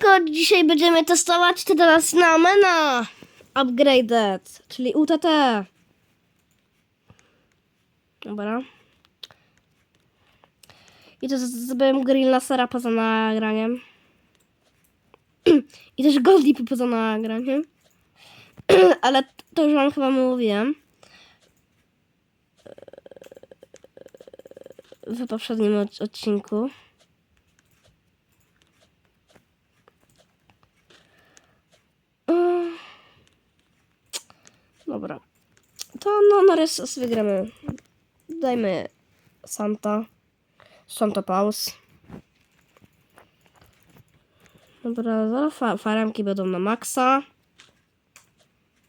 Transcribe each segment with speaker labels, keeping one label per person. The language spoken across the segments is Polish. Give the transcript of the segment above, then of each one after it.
Speaker 1: Siemanko, dzisiaj będziemy testować teraz na Mena Upgraded, czyli UTT. Dobra. I to zrobiłem grill na sera poza nagraniem. I też Goldie poza nagraniem. Ale to już wam chyba mówiłem. W poprzednim od- odcinku. Mm. Dobra. To no na raz sobie gramy. Dajmy Santa. Santa Paus. Dobra, zaraz fa farmki będą na maksa.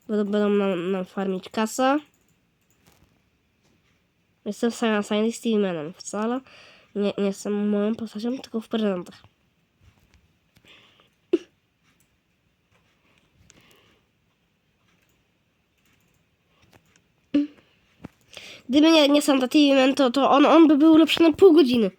Speaker 1: Będą, będą nam, nam farmić kasę. Jestem Science Scientist i Manem. Wcale nie, nie jestem moją postacią, tylko w prezentach. Gdyby nie, nie Santa to, to on, on by był ulepszony pół godziny.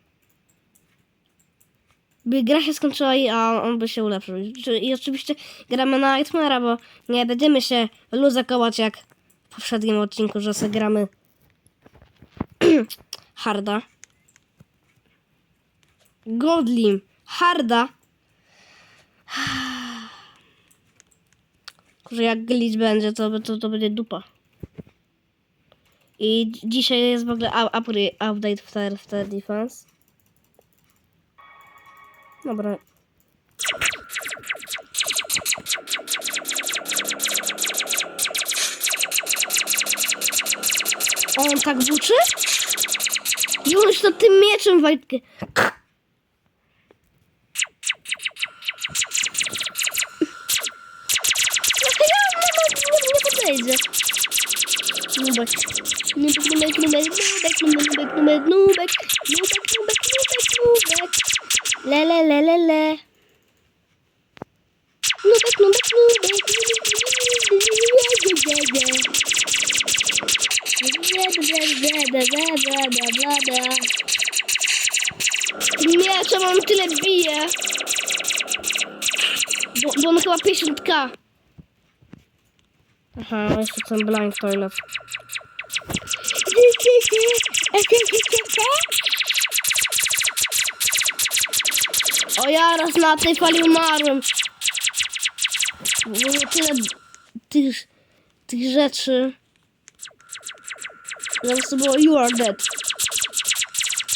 Speaker 1: By gra się skończyła i a on by się ulepszył. I oczywiście gramy na Nightmare'a, bo nie będziemy się luzakować jak w poprzednim odcinku, że sobie gramy harda. Godlim, harda. Że jak glitch będzie, to, to, to będzie dupa. I dzisiaj jest w ogóle update w Tower Star Defense. Dobra. On tak buczy? Już to tym mieczem Wojtkę. No to ja, no, no, nie podejdzie. No bo... Nubek. Nubek, nubek, nubek, nubek, nubek, nubek, nubek, nubek, nubek, nubek, nubek, nubek. Le, le, le, le, le. Nubek, nubek, nubek, Miecza mam tyle bije. Bo, bo on chyba 50k. Aha, jeszcze ten blind toilet. O ja raz na tej fali umarłem. Było tyle tych, tych rzeczy. Zaraz to było You are dead.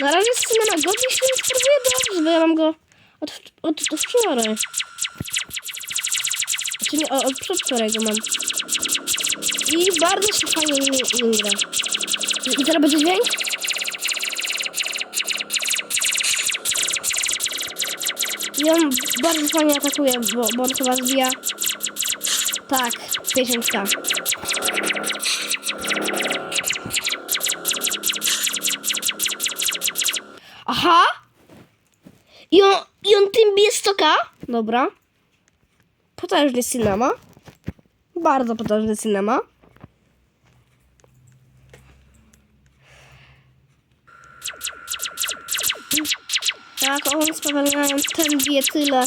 Speaker 1: Na razie z cinema godnie się nie sprawuje dobrze, bo ja mam go od, od, od wczoraj. Znaczy nie, od przedwczoraj go mam. I bardzo się fajnie nim gra. I teraz będzie dźwięk? On bardzo fajnie atakuje, bo, bo on chyba zbija... Tak, 50k. Aha! I on, i on tym bije 100k? Dobra. Potężny cinema. Bardzo potężny cinema. Tak, one spowalniają tębie tyle.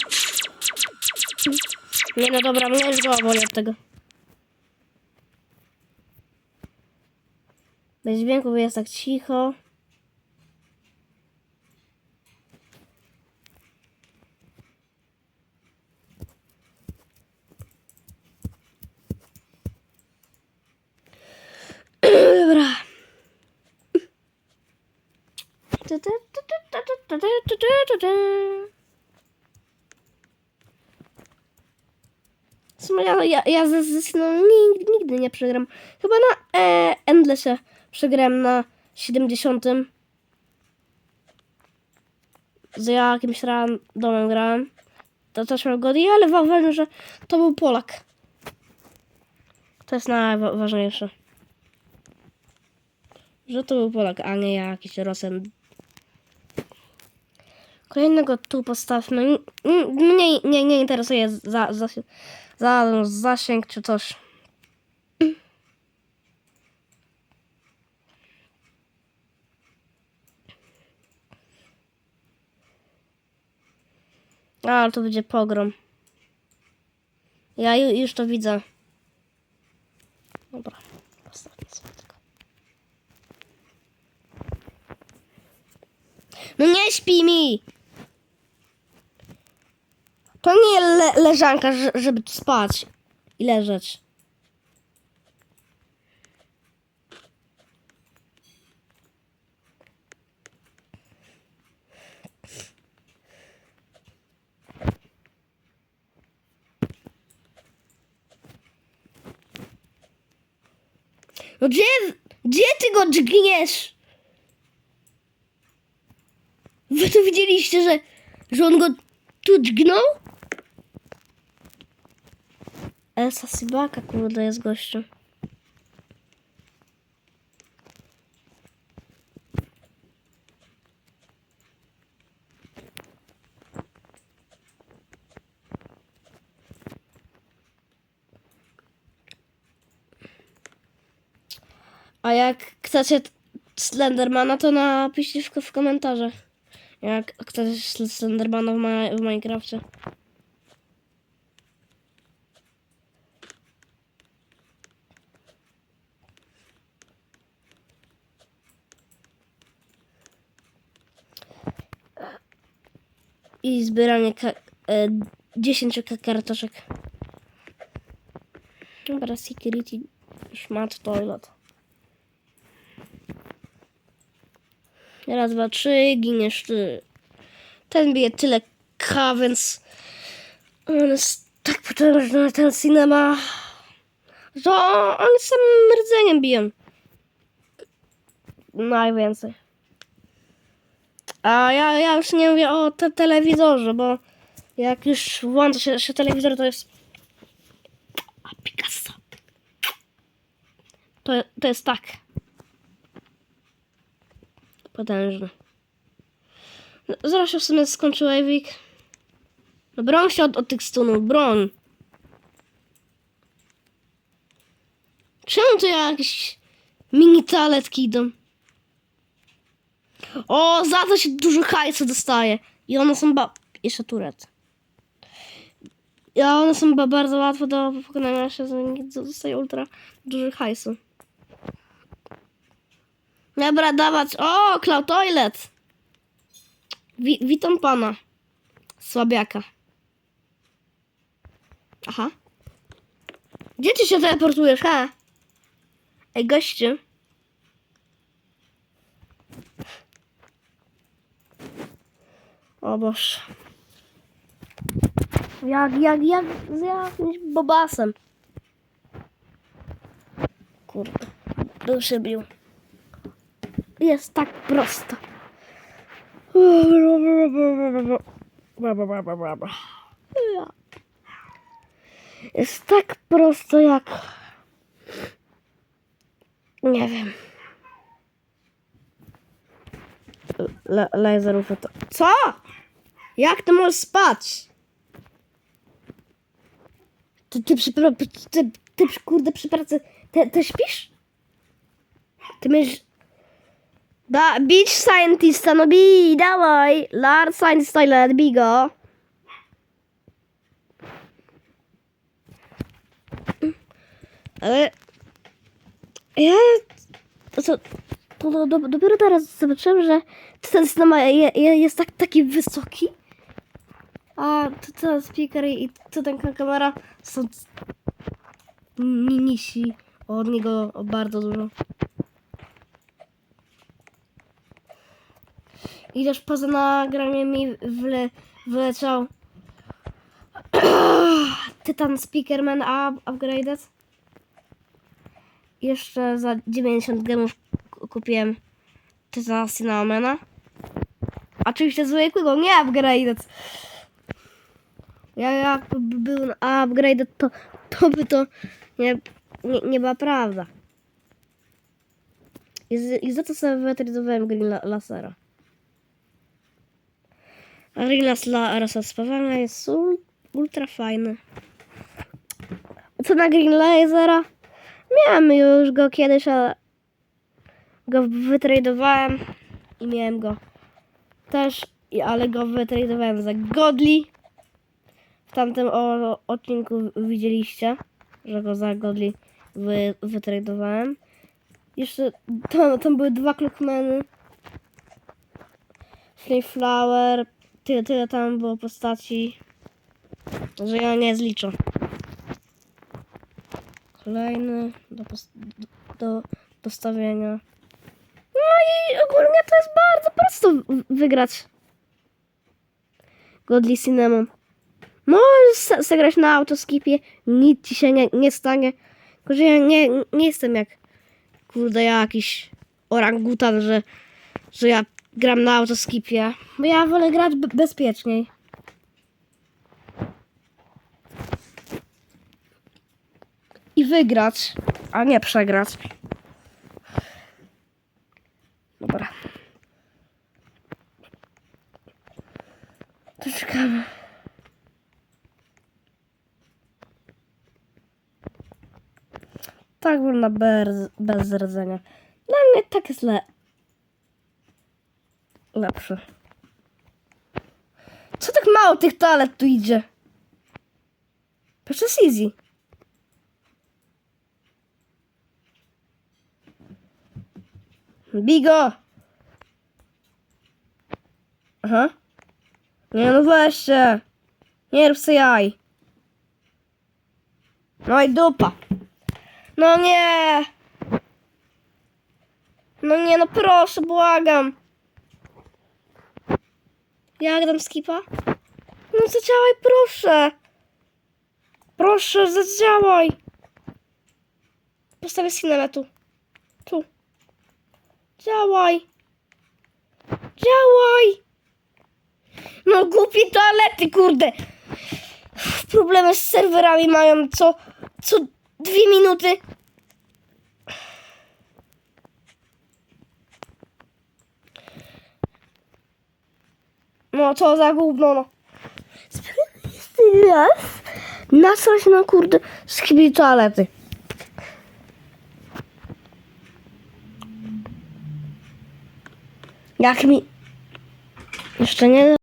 Speaker 1: Nie no dobra, mlecz go oboli od tego. Bez dźwięków jest tak cicho. Dobra. W sumie ja, ja, ja ze, ze Syną nigdy, nigdy nie przegram. Chyba na e, Endlessie przegrałem na 70. Z jakimś randomem grałem. To też miał Godi, ale ważne, że to był Polak. To jest najważniejsze. Że to był Polak, a nie jakiś Rosjan. Kolejnego tu postawmy. Mnie nie, nie interesuje za, za, za, zasięg czy coś. A, to będzie pogrom. Ja ju, już to widzę. Dobra, ostatnie słodko. No nie śpi mi! To nie le leżanka, że- żeby tu spać i leżeć. No gdzie, gdzie ty go dźgniesz? Wy to widzieliście, że, że on go tu dźgnął? Elsa Sybaka, kurde, jest gościu. A jak chcecie Slendermana, to napiszcie w, komentarzach. Jak chcecie Slendermana w, ma w Minecrafcie. I zbieranie ka- e, 10 ka- kartoszek. Dobra, security, szmat, toilet. Raz, dwa, trzy, giniesz ty. Ten bije tyle K, więc on jest tak potężny, ten cinema, że on samym rdzeniem biją. Najwięcej. A ja, ja już nie mówię o te telewizorze, bo jak już włącza się, się telewizor, to jest... A Picasso. To, to jest tak. Potężny. No, Zaraz się w sumie skończył Ewik. No broń się od, od tych stunów, broń. Czemu tu jakieś mini taletki idą? O, za to się dużo hajsu dostaje. I one są ba... Jeszcze turet. I one są ba bardzo łatwe do pokonania się, z nimi dostaje ultra duży hajsu. Dobra, dawać. O, Cloud Toilet. Wi witam pana. Słabiaka. Aha. Gdzie ty się teleportujesz, he? Ej, gościu. O Boże. Jak, jak, jak z jakimś bobasem. Kurde. Duszy bił. Jest tak prosto. Jest tak prosto jak... Nie wiem. Le laserów to... Co? Jak ty możesz spać? Ty, ty, przy, ty, ty, kurde przy pracy, ty, ty śpisz? Ty myślisz... Da, beach scientista, no bij, dawaj! Large scientist toilet, bij go. Ale... Ja... Co- to, to, do, dopiero teraz zobaczyłem, że ten je, jest tak, taki wysoki. A to ten speaker i to ten kamera są minisi od niego bardzo dużo. I też poza nagraniem mi wle, wleciał Titan Speakerman up, Upgraded. Jeszcze za 90 gemów ku- kupiłem Titana Cinnamona. Oczywiście zwykłego, nie Upgraded. Ja jakby był Upgraded, to, to by to nie, nie, nie była prawda. I, z, i za to sobie wytryzowałem Green la, Lasera. A Green Las- la, Rasa spawania jest ul, ultra fajny. Co na Green Lasera? Miałem już go kiedyś, ale go wytradowałem i miałem go też, ale go wytradowałem za Godly tamtym o, odcinku widzieliście, że go za Godli wy, wytradowałem. Jeszcze tam, tam były dwa Clockmany. Flameflower. Tyle, tyle tam było postaci, że ja nie zliczę. Kolejny do, do. No i ogólnie to jest bardzo prosto wygrać. Godly Cinnamon. Możesz zagrać na autoskipie, nic ci się nie, nie stanie. Tylko, że ja nie, nie jestem jak kurde jakiś orangutan, że, że ja gram na autoskipie. Bo ja wolę grać be- bezpieczniej. I wygrać, a nie przegrać. Dobra. To czekamy. Tak wolna bez, bez rdzenia. Dla mnie tak jest le... lepsze. Co tak mało tych toalet tu idzie? Proszę easy. Bigo! Aha. Nie no weźcie. Nie rób jaj. No i dupa. No nie. No nie, no proszę, błagam. Jak dam skipa? No zadziałaj, proszę. Proszę, zadziałaj. Postawię cinema tu. Tu. Działaj. Działaj. No głupie toalety, kurde. Problemy z serwerami mają co, co dwie minuty. No co za gówno, no. Nasrać na kurde z toalety. Jak mi... Jeszcze nie...